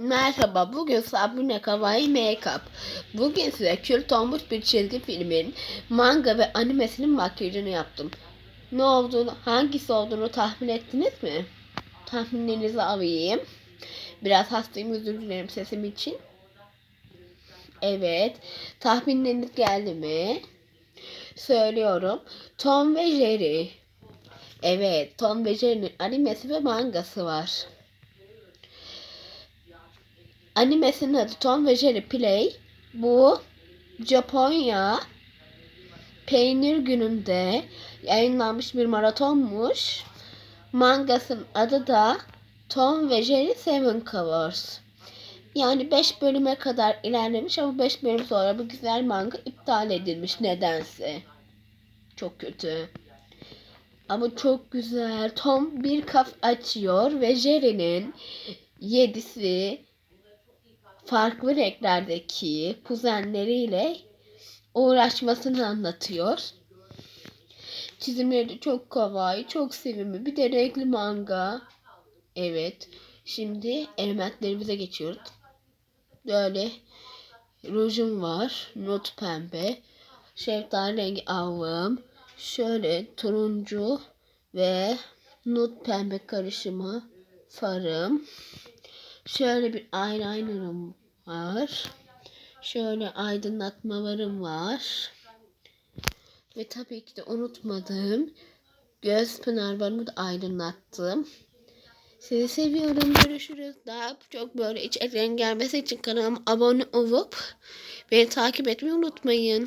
Merhaba, bugün Sabrina Kawaii Makeup. Bugün size kült olmuş bir çizgi filmin manga ve animesinin makyajını yaptım. Ne olduğunu, hangisi olduğunu tahmin ettiniz mi? Tahminlerinizi alayım. Biraz hastayım, özür dilerim sesim için. Evet, tahminleriniz geldi mi? Söylüyorum. Tom ve Jerry. Evet, Tom ve Jerry'nin animesi ve mangası var. Animesinin adı Tom ve Jerry Play. Bu Japonya peynir gününde yayınlanmış bir maratonmuş. Mangasının adı da Tom ve Jerry Seven Colors. Yani 5 bölüme kadar ilerlemiş ama 5 bölüm sonra bu güzel manga iptal edilmiş nedense. Çok kötü. Ama çok güzel. Tom bir kaf açıyor ve Jerry'nin yedisi farklı renklerdeki kuzenleriyle uğraşmasını anlatıyor. Çizimleri de çok kawaii, çok sevimli. Bir de renkli manga. Evet. Şimdi elementlerimize geçiyoruz. Böyle rujum var. Nut pembe. Şeftali rengi aldım. Şöyle turuncu ve nut pembe karışımı farım. Şöyle bir eyelinerım var. Şöyle aydınlatmalarım var. Ve tabii ki de unutmadım. Göz pınarlarımı da aydınlattım. Sizi seviyorum. Görüşürüz. Daha çok böyle içeriklerin gelmesi için kanalıma abone olup beni takip etmeyi unutmayın.